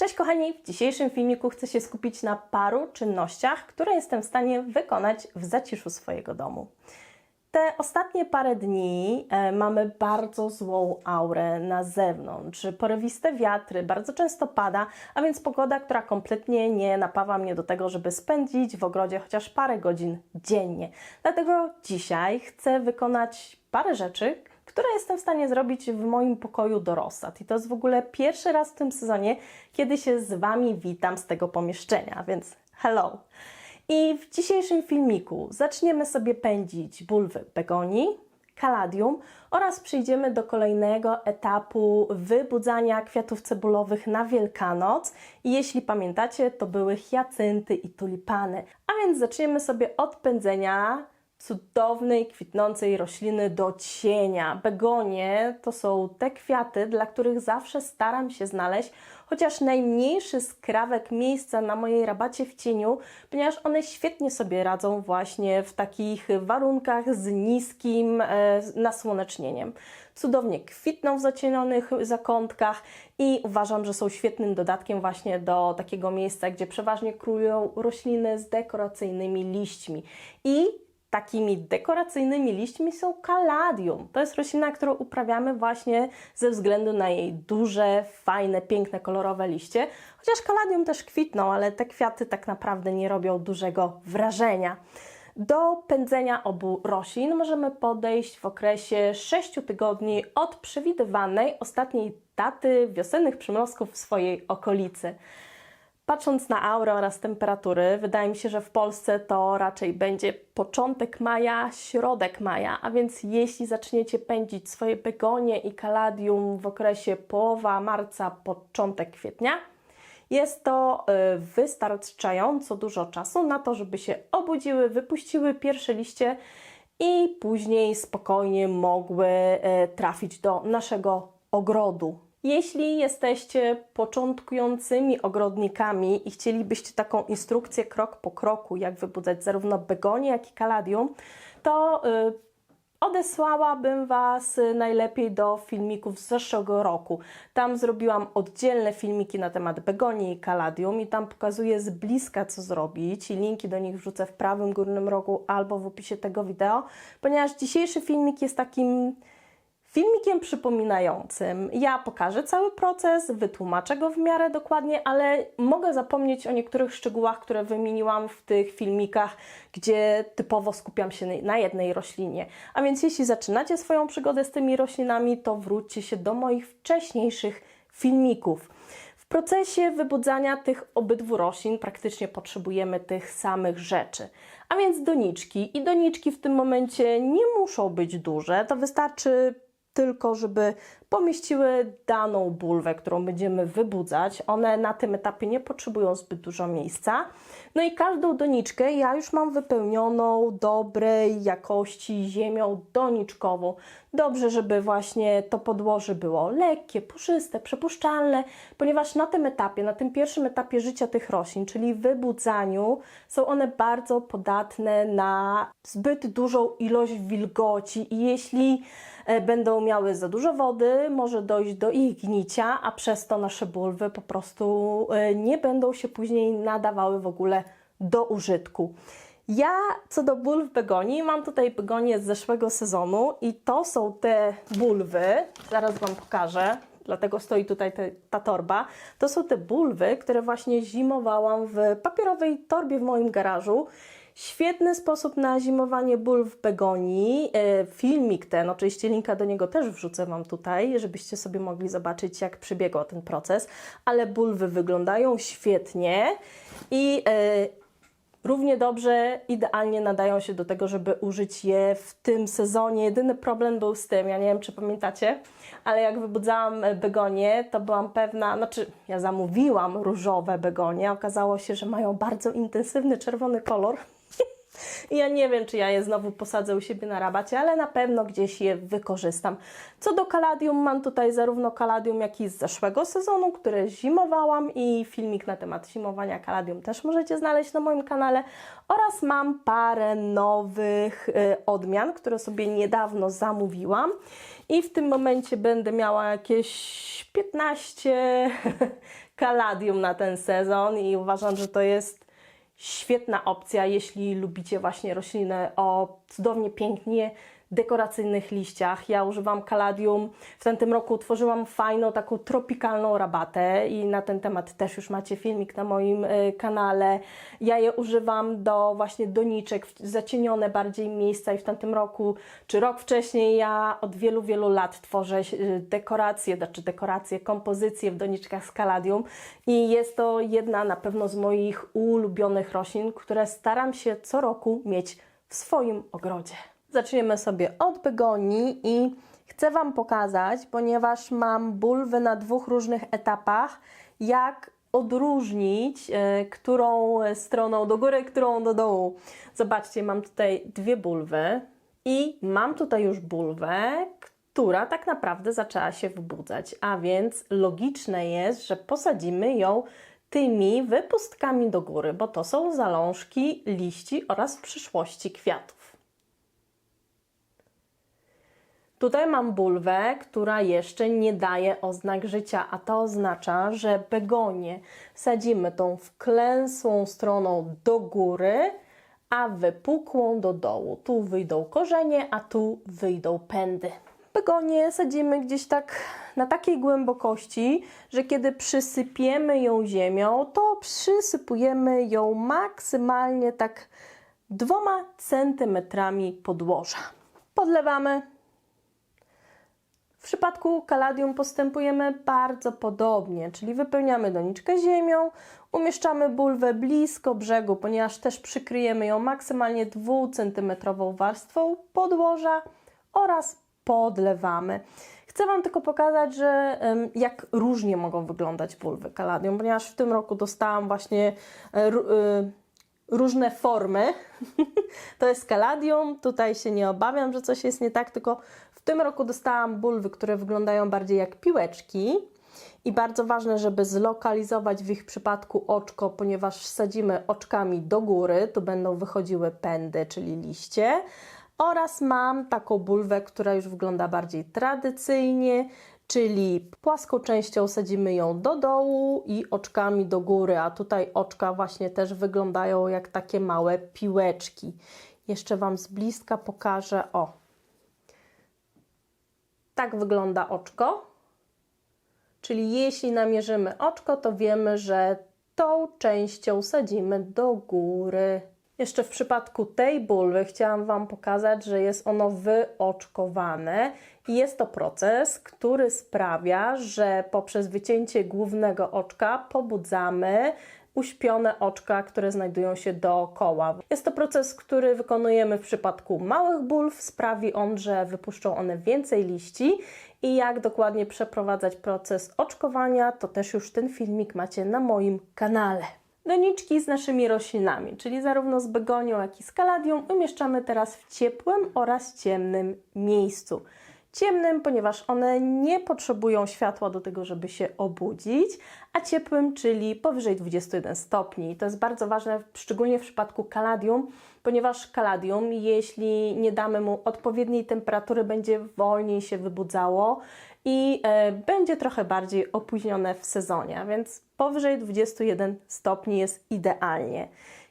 Cześć kochani, w dzisiejszym filmiku chcę się skupić na paru czynnościach, które jestem w stanie wykonać w zaciszu swojego domu. Te ostatnie parę dni e, mamy bardzo złą aurę na zewnątrz. Porywiste wiatry, bardzo często pada, a więc pogoda, która kompletnie nie napawa mnie do tego, żeby spędzić w ogrodzie chociaż parę godzin dziennie. Dlatego dzisiaj chcę wykonać parę rzeczy, które jestem w stanie zrobić w moim pokoju do rozsad. I to jest w ogóle pierwszy raz w tym sezonie, kiedy się z Wami witam z tego pomieszczenia, więc hello! I w dzisiejszym filmiku zaczniemy sobie pędzić bulwy begonii, kaladium oraz przejdziemy do kolejnego etapu wybudzania kwiatów cebulowych na Wielkanoc. I jeśli pamiętacie, to były hiacynty i tulipany. A więc zaczniemy sobie od pędzenia cudownej, kwitnącej rośliny do cienia. Begonie to są te kwiaty, dla których zawsze staram się znaleźć chociaż najmniejszy skrawek miejsca na mojej rabacie w cieniu, ponieważ one świetnie sobie radzą właśnie w takich warunkach z niskim e, nasłonecznieniem. Cudownie kwitną w zacienionych zakątkach i uważam, że są świetnym dodatkiem właśnie do takiego miejsca, gdzie przeważnie królują rośliny z dekoracyjnymi liśćmi. I takimi dekoracyjnymi liśćmi są kaladium. To jest roślina, którą uprawiamy właśnie ze względu na jej duże, fajne, piękne, kolorowe liście. Chociaż kaladium też kwitną, ale te kwiaty tak naprawdę nie robią dużego wrażenia. Do pędzenia obu roślin możemy podejść w okresie 6 tygodni od przewidywanej ostatniej daty wiosennych przymrozków w swojej okolicy. Patrząc na aurę oraz temperatury, wydaje mi się, że w Polsce to raczej będzie początek maja, środek maja, a więc jeśli zaczniecie pędzić swoje begonie i kaladium w okresie połowa marca, początek kwietnia, jest to y, wystarczająco dużo czasu na to, żeby się obudziły, wypuściły pierwsze liście i później spokojnie mogły y, trafić do naszego ogrodu. Jeśli jesteście początkującymi ogrodnikami i chcielibyście taką instrukcję krok po kroku, jak wybudzać zarówno begonie, jak i kaladium, to y, odesłałabym Was najlepiej do filmików z zeszłego roku. Tam zrobiłam oddzielne filmiki na temat begonii i kaladium i tam pokazuję z bliska co zrobić i linki do nich wrzucę w prawym górnym rogu albo w opisie tego wideo, ponieważ dzisiejszy filmik jest takim filmikiem przypominającym. Ja pokażę cały proces, wytłumaczę go w miarę dokładnie, ale mogę zapomnieć o niektórych szczegółach, które wymieniłam w tych filmikach, gdzie typowo skupiam się na jednej roślinie. A więc jeśli zaczynacie swoją przygodę z tymi roślinami, to wróćcie się do moich wcześniejszych filmików. W procesie wybudzania tych obydwu roślin praktycznie potrzebujemy tych samych rzeczy. A więc doniczki. I doniczki w tym momencie nie muszą być duże, to wystarczy tylko żeby pomieściły daną bulwę, którą będziemy wybudzać. One na tym etapie nie potrzebują zbyt dużo miejsca. No i każdą doniczkę ja już mam wypełnioną dobrej jakości ziemią doniczkową. Dobrze, żeby właśnie to podłoże było lekkie, puszyste, przepuszczalne, ponieważ na tym etapie, na tym pierwszym etapie życia tych roślin, czyli wybudzaniu, są one bardzo podatne na zbyt dużą ilość wilgoci i jeśli będą miały za dużo wody, może dojść do ich gnicia, a przez to nasze bulwy po prostu e, nie będą się później nadawały w ogóle do użytku. Ja co do bulw begonii, mam tutaj begonie z zeszłego sezonu i to są te bulwy, zaraz Wam pokażę, dlatego stoi tutaj te, ta torba. To są te bulwy, które właśnie zimowałam w papierowej torbie w moim garażu. Świetny sposób na zimowanie bulw begonii. E, filmik ten, oczywiście linka do niego też wrzucę Wam tutaj, żebyście sobie mogli zobaczyć, jak przebiegał ten proces. Ale bulwy wyglądają świetnie i e, równie dobrze, idealnie nadają się do tego, żeby użyć je w tym sezonie. Jedyny problem był z tym, ja nie wiem, czy pamiętacie, ale jak wybudzałam begonie, to byłam pewna, znaczy ja zamówiłam różowe begonie, okazało się, że mają bardzo intensywny czerwony kolor. I ja nie wiem, czy ja je znowu posadzę u siebie na rabacie, ale na pewno gdzieś je wykorzystam. Co do kaladium, mam tutaj zarówno kaladium, jak i z zeszłego sezonu, które zimowałam i filmik na temat zimowania kaladium też możecie znaleźć na moim kanale. Oraz mam parę nowych y, odmian, które sobie niedawno zamówiłam. I w tym momencie będę miała jakieś 15 kaladium na ten sezon i uważam, że to jest świetna opcja, jeśli lubicie właśnie rośliny o cudownie pięknie dekoracyjnych liściach. Ja używam kaladium. W tamtym roku tworzyłam fajną, taką tropikalną rabatę i na ten temat też już macie filmik na moim y, kanale. Ja je używam do właśnie doniczek, zacienione bardziej miejsca i w tamtym roku, czy rok wcześniej ja od wielu, wielu lat tworzę y, dekoracje, znaczy dekoracje, kompozycje w doniczkach z kaladium i jest to jedna na pewno z moich ulubionych roślin, które staram się co roku mieć w swoim ogrodzie. Zaczniemy sobie od begonii i chcę Wam pokazać, ponieważ mam bulwy na dwóch różnych etapach, jak odróżnić, e, którą stroną do góry, którą do dołu. Zobaczcie, mam tutaj dwie bulwy i mam tutaj już bulwę, która tak naprawdę zaczęła się wybudzać, a więc logiczne jest, że posadzimy ją tymi wypustkami do góry, bo to są zalążki liści oraz przyszłości kwiatów. Tutaj mam bulwę, która jeszcze nie daje oznak życia, a to oznacza, że begonię sadzimy tą wklęsłą stroną do góry, a wypukłą do dołu. Tu wyjdą korzenie, a tu wyjdą pędy. Begonię sadzimy gdzieś tak na takiej głębokości, że kiedy przysypiemy ją ziemią, to przysypujemy ją maksymalnie tak dwoma centymetrami podłoża. Podlewamy w przypadku kaladium postępujemy bardzo podobnie, czyli wypełniamy doniczkę ziemią, umieszczamy bulwę blisko brzegu, ponieważ też przykryjemy ją maksymalnie 2 cm warstwą podłoża oraz podlewamy. Chcę Wam tylko pokazać, że jak różnie mogą wyglądać bulwy kaladium, ponieważ w tym roku dostałam właśnie e, e, różne formy. to jest kaladium, tutaj się nie obawiam, że coś jest nie tak, tylko tym roku dostałam bulwy, które wyglądają bardziej jak piłeczki. I bardzo ważne, żeby zlokalizować w ich przypadku oczko, ponieważ sadzimy oczkami do góry, tu będą wychodziły pędy, czyli liście. Oraz mam taką bulwę, która już wygląda bardziej tradycyjnie, czyli płaską częścią sadzimy ją do dołu i oczkami do góry, a tutaj oczka właśnie też wyglądają jak takie małe piłeczki. Jeszcze Wam z bliska pokażę, o, tak wygląda oczko. Czyli jeśli namierzymy oczko, to wiemy, że tą częścią sadzimy do góry. Jeszcze w przypadku tej bulwy chciałam Wam pokazać, że jest ono wyoczkowane i jest to proces, który sprawia, że poprzez wycięcie głównego oczka pobudzamy uśpione oczka, które znajdują się dookoła. Jest to proces, który wykonujemy w przypadku małych bulw. Sprawi on, że wypuszczą one więcej liści i jak dokładnie przeprowadzać proces oczkowania, to też już ten filmik macie na moim kanale. Doniczki z naszymi roślinami, czyli zarówno z begonią, jak i z kaladium, umieszczamy teraz w ciepłym oraz ciemnym miejscu ciemnym, ponieważ one nie potrzebują światła do tego, żeby się obudzić, a ciepłym, czyli powyżej 21 stopni. To jest bardzo ważne, szczególnie w przypadku kaladium, ponieważ kaladium, jeśli nie damy mu odpowiedniej temperatury, będzie wolniej się wybudzało i e, będzie trochę bardziej opóźnione w sezonie, więc powyżej 21 stopni jest idealnie.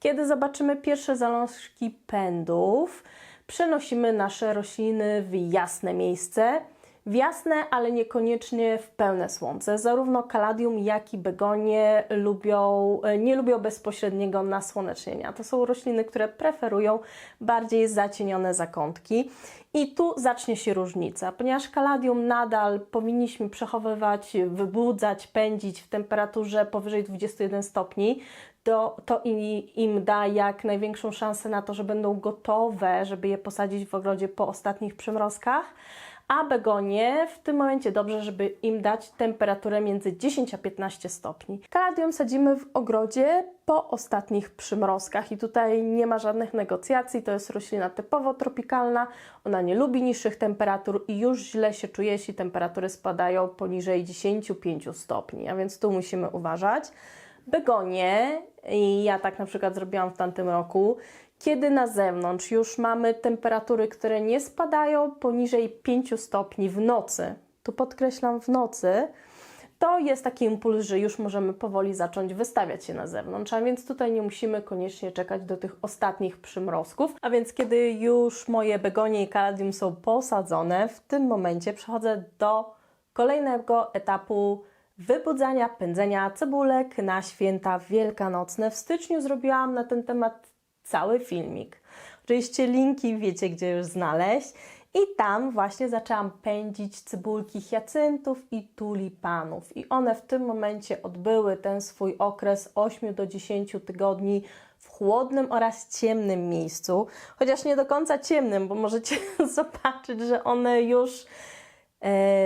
Kiedy zobaczymy pierwsze zalążki pędów, przenosimy nasze rośliny w jasne miejsce. W jasne, ale niekoniecznie w pełne słońce. Zarówno kaladium, jak i begonie lubią, nie lubią bezpośredniego nasłonecznienia. To są rośliny, które preferują bardziej zacienione zakątki. I tu zacznie się różnica, ponieważ kaladium nadal powinniśmy przechowywać, wybudzać, pędzić w temperaturze powyżej 21 stopni, to, to im da jak największą szansę na to, że będą gotowe, żeby je posadzić w ogrodzie po ostatnich przymrozkach. A begonie w tym momencie dobrze, żeby im dać temperaturę między 10 a 15 stopni. Kaladium sadzimy w ogrodzie po ostatnich przymrozkach i tutaj nie ma żadnych negocjacji. To jest roślina typowo tropikalna. Ona nie lubi niższych temperatur i już źle się czuje, jeśli temperatury spadają poniżej 10-5 stopni. A więc tu musimy uważać begonie i ja tak na przykład zrobiłam w tamtym roku, Kiedy na zewnątrz już mamy temperatury, które nie spadają poniżej 5 stopni w nocy, tu podkreślam w nocy, to jest taki impuls, że już możemy powoli zacząć wystawiać się na zewnątrz, a więc tutaj nie musimy koniecznie czekać do tych ostatnich przymrozków. A więc kiedy już moje begonie i kaladium są posadzone, w tym momencie przechodzę do kolejnego etapu wybudzania, pędzenia cebulek na święta wielkanocne. W styczniu zrobiłam na ten temat cały filmik. Oczywiście linki wiecie, gdzie już znaleźć. I tam właśnie zaczęłam pędzić cebulki hiacyntów i tulipanów. I one w tym momencie odbyły ten swój okres 8 do 10 tygodni w chłodnym oraz ciemnym miejscu. Chociaż nie do końca ciemnym, bo możecie zobaczyć, że one już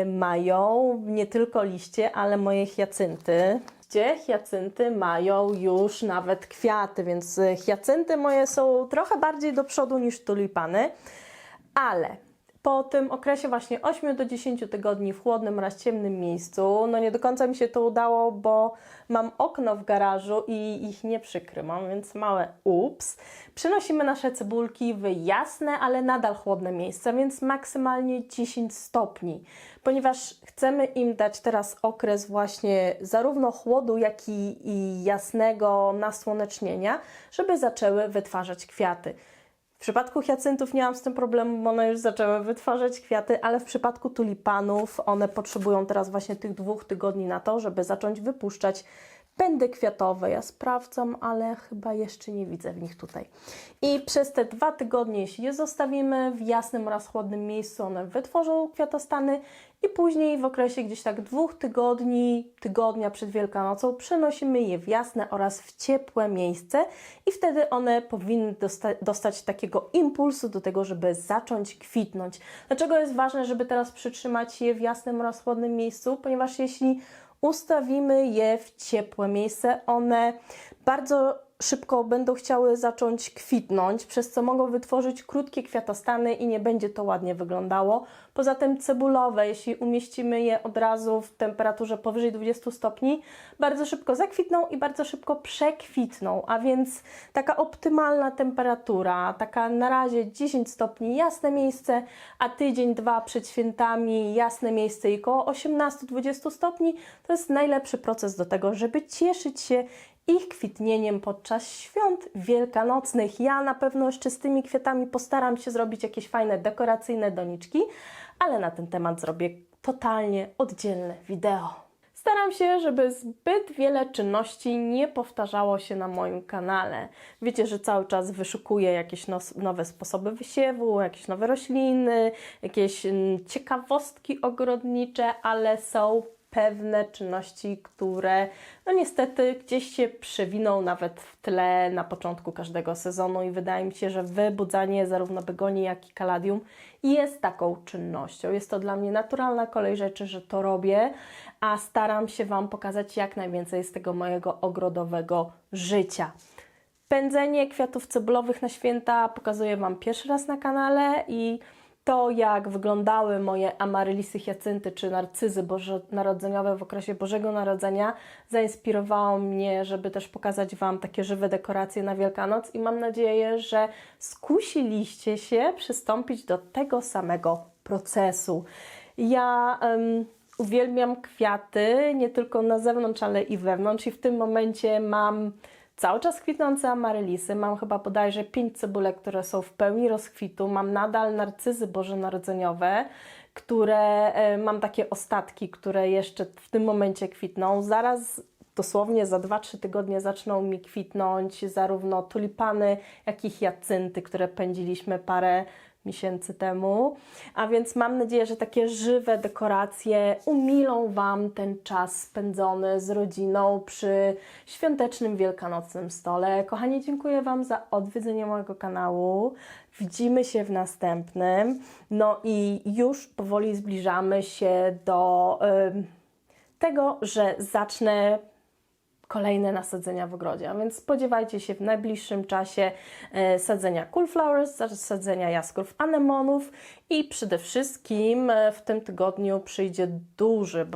mają nie tylko liście, ale moje hiacynty. Gdzie hiacynty mają już nawet kwiaty, więc e, hiacynty moje są trochę bardziej do przodu niż tulipany, ale po tym okresie właśnie 8 do 10 tygodni w chłodnym oraz ciemnym miejscu, no nie do końca mi się to udało, bo mam okno w garażu i ich nie przykrymam, więc małe ups. Przenosimy nasze cebulki w jasne, ale nadal chłodne miejsca, więc maksymalnie 10 stopni, ponieważ chcemy im dać teraz okres właśnie zarówno chłodu, jak i, i jasnego nasłonecznienia, żeby zaczęły wytwarzać kwiaty. W przypadku hiacyntów nie mam z tym problemu, bo one już zaczęły wytwarzać kwiaty, ale w przypadku tulipanów one potrzebują teraz właśnie tych dwóch tygodni na to, żeby zacząć wypuszczać pędy kwiatowe. Ja sprawdzam, ale chyba jeszcze nie widzę w nich tutaj. I przez te dwa tygodnie, jeśli je zostawimy w jasnym oraz chłodnym miejscu, one wytworzą kwiatostany i później w okresie gdzieś tak dwóch tygodni, tygodnia przed Wielkanocą przenosimy je w jasne oraz w ciepłe miejsce i wtedy one powinny dosta dostać takiego impulsu do tego, żeby zacząć kwitnąć. Dlaczego jest ważne, żeby teraz przytrzymać je w jasnym oraz chłodnym miejscu? Ponieważ jeśli ustawimy je w ciepłe miejsce, one bardzo szybko będą chciały zacząć kwitnąć, przez co mogą wytworzyć krótkie kwiatostany i nie będzie to ładnie wyglądało. Poza tym cebulowe, jeśli umieścimy je od razu w temperaturze powyżej 20 stopni, bardzo szybko zakwitną i bardzo szybko przekwitną, a więc taka optymalna temperatura, taka na razie 10 stopni jasne miejsce, a tydzień, dwa przed świętami jasne miejsce i około 18-20 stopni to jest najlepszy proces do tego, żeby cieszyć się ich kwitnieniem podczas świąt wielkanocnych. Ja na pewno z tymi kwiatami postaram się zrobić jakieś fajne dekoracyjne doniczki, ale na ten temat zrobię totalnie oddzielne wideo. Staram się, żeby zbyt wiele czynności nie powtarzało się na moim kanale. Wiecie, że cały czas wyszukuję jakieś nowe sposoby wysiewu, jakieś nowe rośliny, jakieś mm, ciekawostki ogrodnicze, ale są pewne czynności, które no niestety gdzieś się przewiną nawet w tle na początku każdego sezonu i wydaje mi się, że wybudzanie zarówno begonii, jak i kaladium jest taką czynnością. Jest to dla mnie naturalna kolej rzeczy, że to robię, a staram się Wam pokazać jak najwięcej z tego mojego ogrodowego życia. Pędzenie kwiatów cebulowych na święta pokazuję Wam pierwszy raz na kanale i to, jak wyglądały moje amarylisy, hiacynty czy narcyzy bożonarodzeniowe w okresie Bożego Narodzenia, zainspirowało mnie, żeby też pokazać Wam takie żywe dekoracje na Wielkanoc i mam nadzieję, że skusiliście się przystąpić do tego samego procesu. Ja um, uwielbiam kwiaty, nie tylko na zewnątrz, ale i wewnątrz i w tym momencie mam cały czas kwitnące amarylisy. Mam chyba bodajże pięć cebulek, które są w pełni rozkwitu. Mam nadal narcyzy bożonarodzeniowe, które e, mam takie ostatki, które jeszcze w tym momencie kwitną. Zaraz dosłownie za 2-3 tygodnie zaczną mi kwitnąć zarówno tulipany, jak i hiacynty, które pędziliśmy parę miesięcy temu. A więc mam nadzieję, że takie żywe dekoracje umilą Wam ten czas spędzony z rodziną przy świątecznym wielkanocnym stole. Kochani, dziękuję Wam za odwiedzenie mojego kanału. Widzimy się w następnym. No i już powoli zbliżamy się do tego, że zacznę kolejne nasadzenia w ogrodzie. A więc spodziewajcie się w najbliższym czasie e, sadzenia coolflowers, sadzenia jaskrów anemonów i przede wszystkim e, w tym tygodniu przyjdzie duży,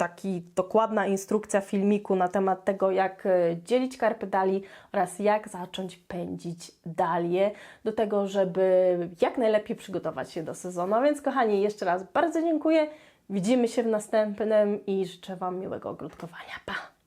taki dokładna instrukcja filmiku na temat tego, jak e, dzielić carpe dali oraz jak zacząć pędzić dalię do tego, żeby jak najlepiej przygotować się do sezonu. A więc kochani, jeszcze raz bardzo dziękuję. Widzimy się w następnym i życzę Wam miłego ogródkowania. Pa!